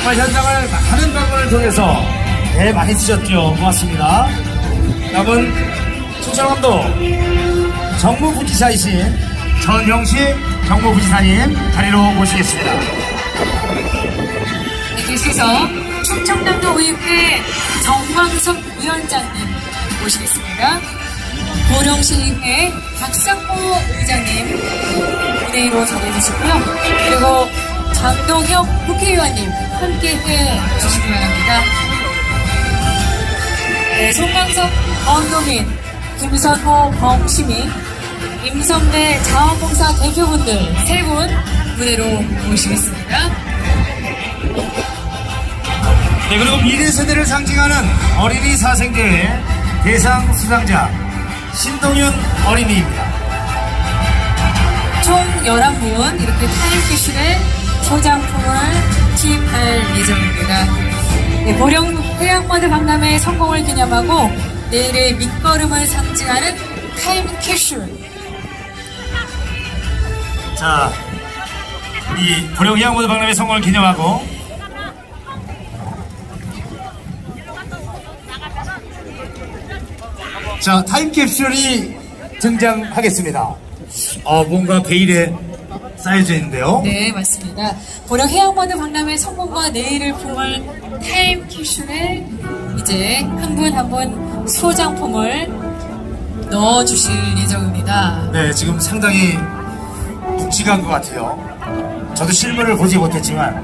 정말 현장을 많은 방문을 통해서 네, 많이 쓰셨죠. 고맙습니다. 다음은 충청남도 정무부지사이신 전영식 정무부지사님 자리로 모시겠습니다. 네, 계속해서 충청남도 의회 정광석 위원장님 모시겠습니다. 고령시의회 박상모 의장님 무대로 자리해주시고요. 그리고 장동혁 국회의원님 함께 해 주시기 바랍니다. 네, 송광석 원노민, 김선호 범시민, 임성대 자원봉사 대표분들 세 분 무대로 모시겠습니다. 네, 그리고 미래 세대를 상징하는 어린이 사생제의 대상 수상자 신동윤 어린이입니다. 총 11분 이렇게 타임캐슐의 소장품을 투입할 예정입니다. 네, 보령 해양마드 박람회 성공을 기념하고 내일의 밑거름을 상징하는 타임캐슐 자, 이 보령 해양모드 박람회 성공을 기념하고 자, 타임캡슐이 등장하겠습니다. 어, 뭔가 베일에 있는데요. 네 맞습니다. 보령 해양마드 박람회 성공과 내일을 품을 타임캐슐에 이제 한 분 한 분 소장품을 넣어주실 예정입니다. 네, 지금 상당히 묵직한 것 같아요. 저도 실물을 보지 못했지만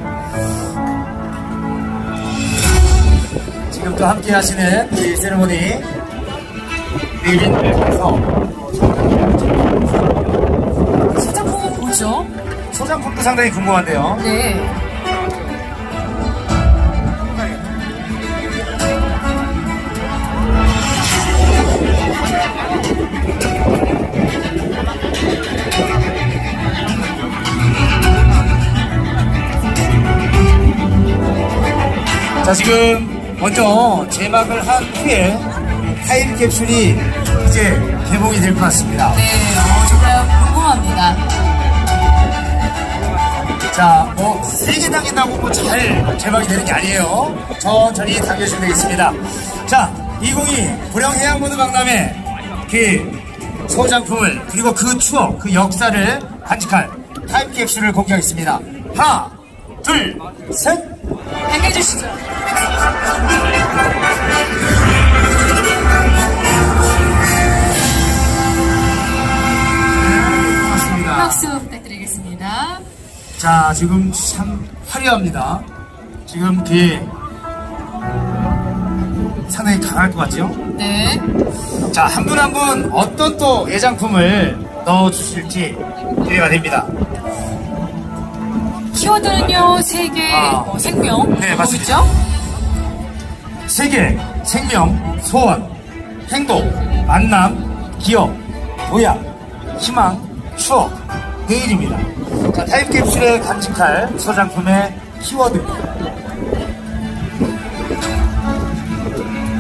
지금 또 함께 하시는 이 세레모니 리빈께서 소장품은 뭐죠? 소장품도 상당히 궁금한데요. 네. 자, 지금 먼저 제막을 한 후에 타임 캡슐이 이제 개봉이 될 것 같습니다. 네, 어, 정말 자, 뭐, 세개 당긴다고 뭐 잘 제막이 되는 게 아니에요. 천천히 당겨주시면 되겠습니다. 자, 2022 불영해양모드 박람회 그 소장품을, 그리고 그 추억, 그 역사를 간직할 타임캡슐을 공개하겠습니다. 하나, 둘, 셋! 당겨주시죠. 고맙습니다. 박수. 자, 지금 참 화려합니다. 지금 뒤에 상당히 강할 것 같죠? 네. 자, 한 분 한 분 어떤 또 예장품을 넣어주실지 기대가 됩니다. 키워드는요, 세계 아. 뭐 생명. 네, 뭐 맞습니다. 세계, 생명, 소원, 행복, 만남, 기업, 도약, 희망, 추억, 내일입니다. 자, 타임캡슐에 간직할 소장품의 키워드입니다.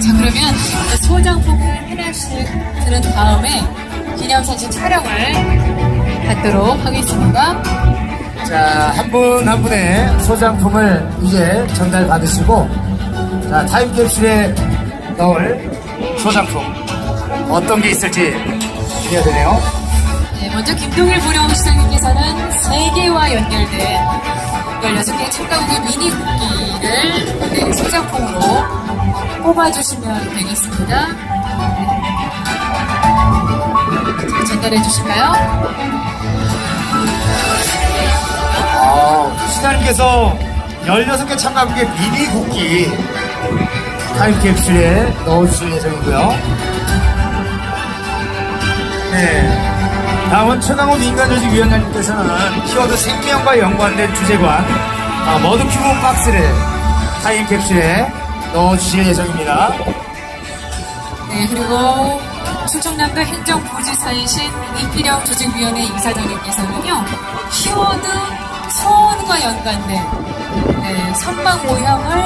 자, 그러면 소장품을 하나씩 들은 다음에 기념사진 촬영을 받도록 하겠습니다. 자, 한 분 한 분의 소장품을 이제 전달 받으시고, 자, 타임캡슐에 넣을 소장품, 어떤 게 있을지 기대가 되네요. 네, 먼저 김동일 부령시장님께서는 세계와 연결된 16개 첨가국의 미니 국기를 네, 소장품으로 뽑아주시면 되겠습니다. 자, 전달해 주실까요? 아, 시장님께서 16개 참가국의 미니 국기 타임캡슐에 넣어주실 예정이고요. 네. 다음은 최강호 민간조직 위원장님께서는 키워드 생명과 연관된 주제관 아, 머드큐브 박스를 타임캡슐에 넣어주실 예정입니다. 네, 그리고 충청남도 행정부지사이신 이필영 조직위원회 이사장님께서는요, 키워드 소원과 연관된 네, 선박 모형을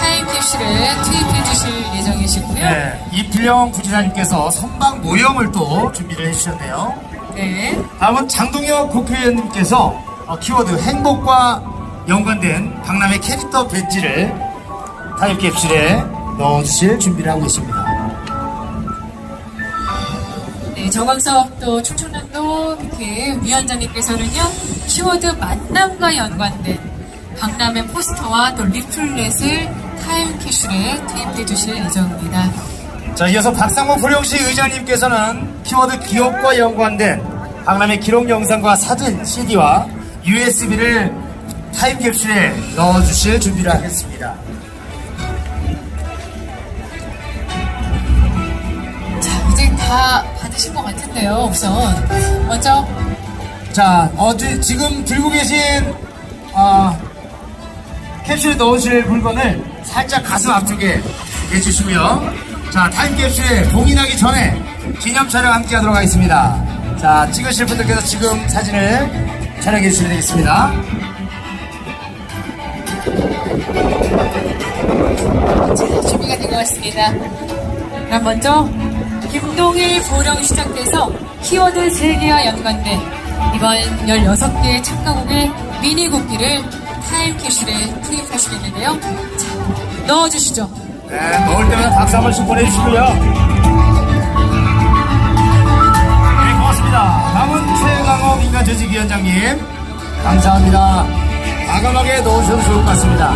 타임캡슐에 투입해 주실 예정이시고요. 네. 이필영 부지사님께서 선박 모형을 또 준비를 해주셨네요. 네. 다음은 장동혁 국회의원님께서 어, 키워드 행복과 연관된 박람회 캐릭터 배지를 타임캡슐에 넣어주실 준비를 하고 있습니다. 네, 정광석 또 충청남도 이렇게 위원장님께서는요 키워드 만남과 연관된 박람회 포스터와 또 리플렛을 타임캐슐에 투입해 주실 예정입니다. 자, 이어서 박상모 부령시 의장님께서는 키워드 기업과 연관된 박람회 기록 영상과 사진, CD와 USB를 타임캡슐에 넣어주실 준비를 하겠습니다. 자, 이제 다 받으신 것 같은데요, 우선. 먼저, 자, 어디 지금 들고 계신 어, 캡슐에 넣으실 물건을 살짝 가슴 앞쪽에 내주시고요. 자, 타임캡슐에 봉인하기 전에 기념 촬영 함께 하도록 하겠습니다. 자, 찍으실 분들께서 지금 사진을 촬영해 주시면 되겠습니다. 자, 준비가 된 것 같습니다. 그럼 먼저, 김동일 보령 시작돼서 키워드 3개와 연관된 이번 16개의 참가국의 미니 국기를 타임캐슐에 투입하시겠는데요. 자, 넣어주시죠. 네, 넣을 때마다 박수 한 번씩 보내주시고요. 네, 고맙습니다. 다음은 최강호 민간조직위원장님. 감사합니다. 과감하게 넣으셔도 좋을 것 같습니다.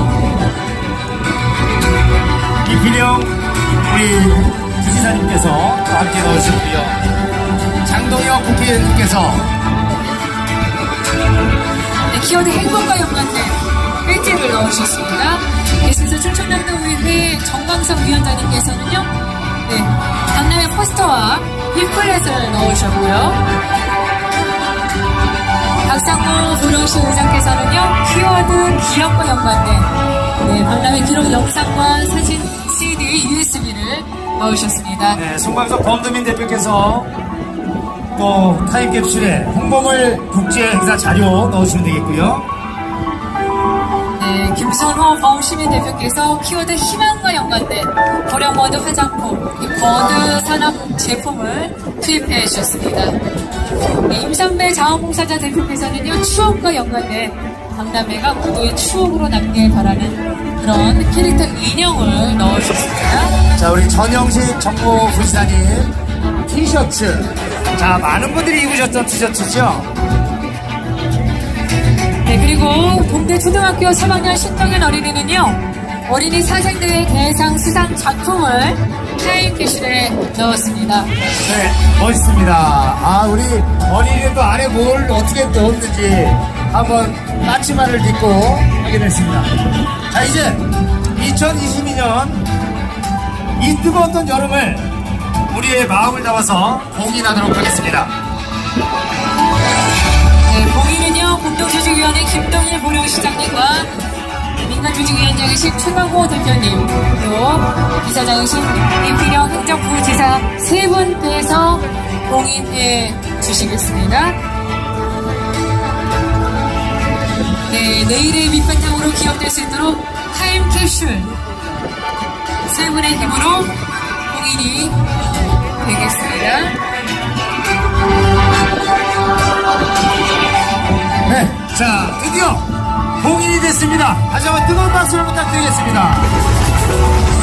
이필영 우리 부지사님께서 또 함께 넣으셨고요. 장동혁 국회의원님께서 네, 키워드 행복과 연관된 배지를 넣으셨습니다. 계속해서 충청남도의회 정광석 위원장님께서는요, 네, 박람회 포스터와 빅플렛을 넣으셨고요. 박상모 보령시 의장께서는요, 키워드 기업과 연관된 네, 박람회 기록 영상과 사진, CD, USB를 넣으셨습니다. 네, 송광석 범드민 대표께서 또 타임캡슐에 홍보물 국제 행사 자료 넣으시면 되겠고요. 네, 김선호 범시민 대표께서 키워드 희망과 연관된 보령머드 화장품, 이 버드 산업 제품을 투입해 주셨습니다. 네, 임선배 자원봉사자 대표께서는요, 추억과 연관된 박람회가 모두의 추억으로 남길 바라는 그런 캐릭터 인형을 넣어주셨습니다. 자, 우리 전영식 정보 부지사님 티셔츠. 자, 많은 분들이 입으셨던 티셔츠죠? 네, 그리고 동대 초등학교 3학년 신동현 어린이는요, 어린이 사생대회 대상 수상 작품을 타임캐슐에 넣었습니다. 네, 멋있습니다. 아, 우리 어린이도 안에 뭘 어떻게 넣었는지 한번 마치마를 딛고 확인했습니다. 자, 이제 2022년 이 뜨거웠던 여름을 우리의 마음을 담아서 공인하도록 하겠습니다. 공동조직위원회 김동일 보령시장님과 민간조직위원장이신 최강호 대표님, 또 이사장이신 임필영 행정부지사 세 분께서 공인해 주시겠습니다. 네, 내일의 밑바탕으로 기억될 수 있도록 타임 캡슐 세 분의 힘으로 공인이 되겠습니다. 자, 드디어 공인이 됐습니다. 한번 뜨거운 박수를 부탁드리겠습니다.